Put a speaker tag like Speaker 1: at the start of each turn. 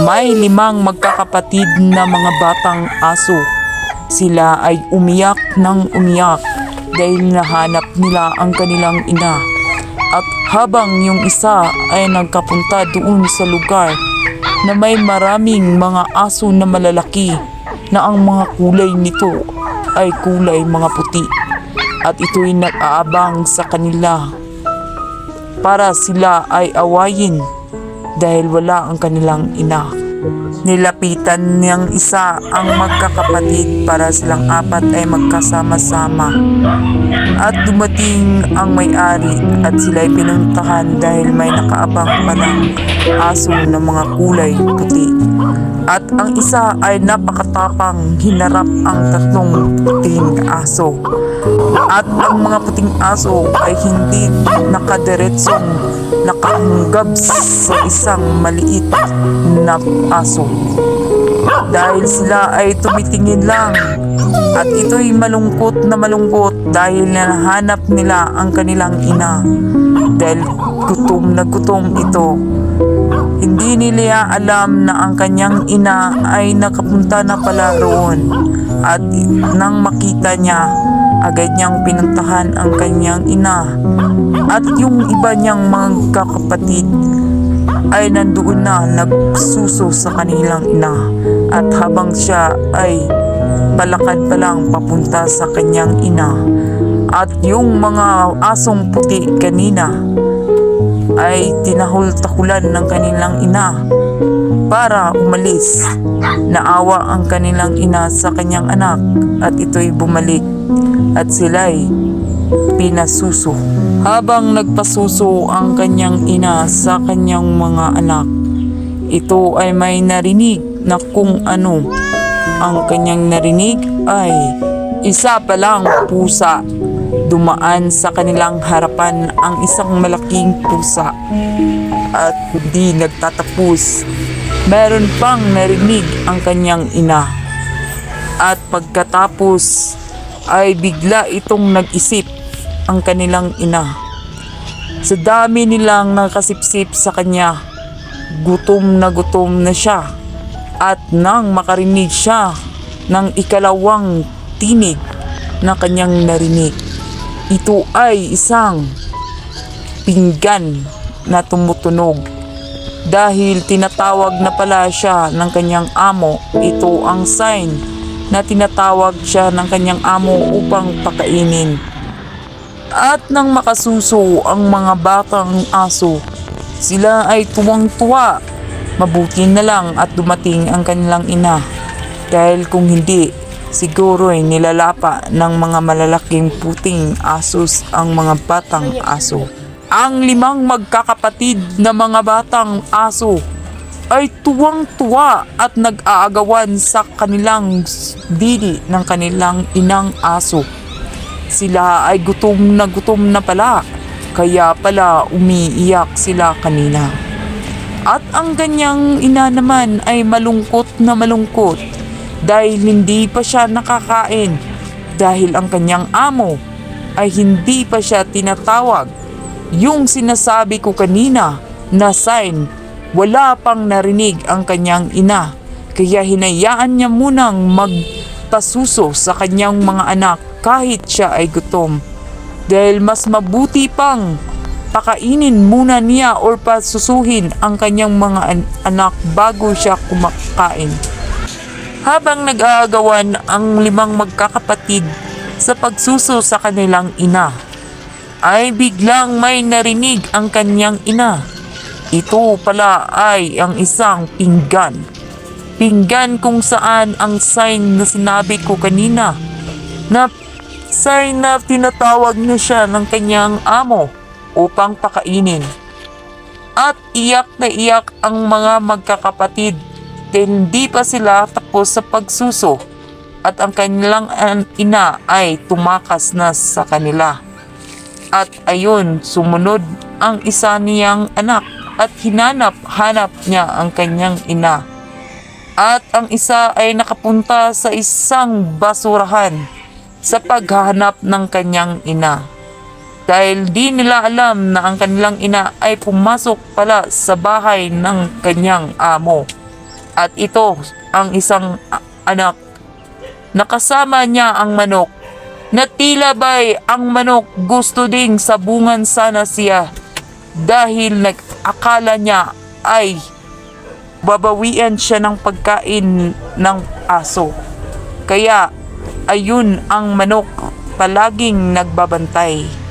Speaker 1: May limang magkakapatid na mga batang aso. Sila ay umiyak ng umiyak dahil nahanap nila ang kanilang ina. At habang yung isa ay nagkapunta doon sa lugar na may maraming mga aso na malalaki na ang mga kulay nito ay kulay mga puti at ito'y nag-aabang sa kanila para sila ay awayin dahil wala ang kanilang ina. Nilapitan niyang isa ang magkakapatid para silang apat ay magkasama-sama. At dumating ang may-ari at sila ay pinuntahan dahil may nakaabang palang aso ng mga kulay puti. At ang isa ay napakatapang hinarap ang tatlong puting aso. At ang mga puting aso ay hindi nakadiretsong nakaanggab sa isang maliit na aso. Dahil sila ay tumitingin lang at ito'y malungkot na malungkot dahil nahanap nila ang kanilang ina. Dahil gutom na gutom ito. Hindi nila alam na ang kanyang ina ay nakapunta na pala roon. At nang makita niya, agad niyang pinuntahan ang kanyang ina. At yung iba niyang mga kakapatid ay nandoon na nagsuso sa kanilang ina. At habang siya ay palakad pa lang papunta sa kanyang ina. At yung mga asong puti kanina ay tinahul-takulan ng kanilang ina para umalis. Naawa ang kanilang ina sa kanyang anak at ito'y bumalik at sila'y pinasuso. Habang nagpasuso ang kanyang ina sa kanyang mga anak, ito ay may narinig na kung ano. Ang kanyang narinig ay isa palang pusa. Dumaan sa kanilang harapan ang isang malaking pusa at di nagtatapos. Meron pang narinig ang kanyang ina. At pagkatapos ay bigla itong nag-isip ang kanilang ina. Sa dami nilang nakasipsip sa kanya, gutom na gutom na siya. At nang makarinig siya ng ikalawang tinig na kanyang narinig, ito ay isang pinggan na tumutunog. Dahil tinatawag na pala siya ng kanyang amo, ito ang sign na tinatawag siya ng kanyang amo upang pakainin. At nang makasuso ang mga batang aso, sila ay tuwang-tuwa. Mabuti na lang at dumating ang kanilang ina. Dahil kung hindi, siguro ay nilalapa ng mga malalaking puting asos ang mga batang aso. Ang limang magkakapatid na mga batang aso ay tuwang-tuwa at nag-aagawan sa kanilang dili ng kanilang inang aso. Sila ay gutom na gutom na pala, kaya pala umiiyak sila kanina. At ang ganyang ina naman ay malungkot na malungkot dahil hindi pa siya nakakain dahil ang kanyang amo ay hindi pa siya tinatawag. Yung sinasabi ko kanina na sign, wala pang narinig ang kanyang ina. Kaya hinayaan niya munang magpasuso sa kanyang mga anak kahit siya ay gutom. Dahil mas mabuti pang pakainin muna niya or pasusuhin ang kanyang mga an- anak bago siya kumakain. Habang nag-aagawan ang limang magkakapatid sa pagsuso sa kanilang ina, ay biglang may narinig ang kanyang ina. Ito pala ay ang isang pinggan. Pinggan kung saan ang sign na sinabi ko kanina na sign na tinatawag na siya ng kanyang amo upang pakainin. At iyak na iyak ang mga magkakapatid hindi pa sila tapos sa pagsuso at ang kanilang an- ina ay tumakas na sa kanila. At ayun, sumunod ang isa niyang anak at hinanap-hanap niya ang kanyang ina. At ang isa ay nakapunta sa isang basurahan sa paghahanap ng kanyang ina. Dahil di nila alam na ang kanilang ina ay pumasok pala sa bahay ng kanyang amo. At ito ang isang anak. Nakasama niya ang manok. Na ba'y ang manok gusto ding sabungan sana siya dahil nag-akala niya ay babawian siya ng pagkain ng aso. Kaya ayun ang manok palaging nagbabantay.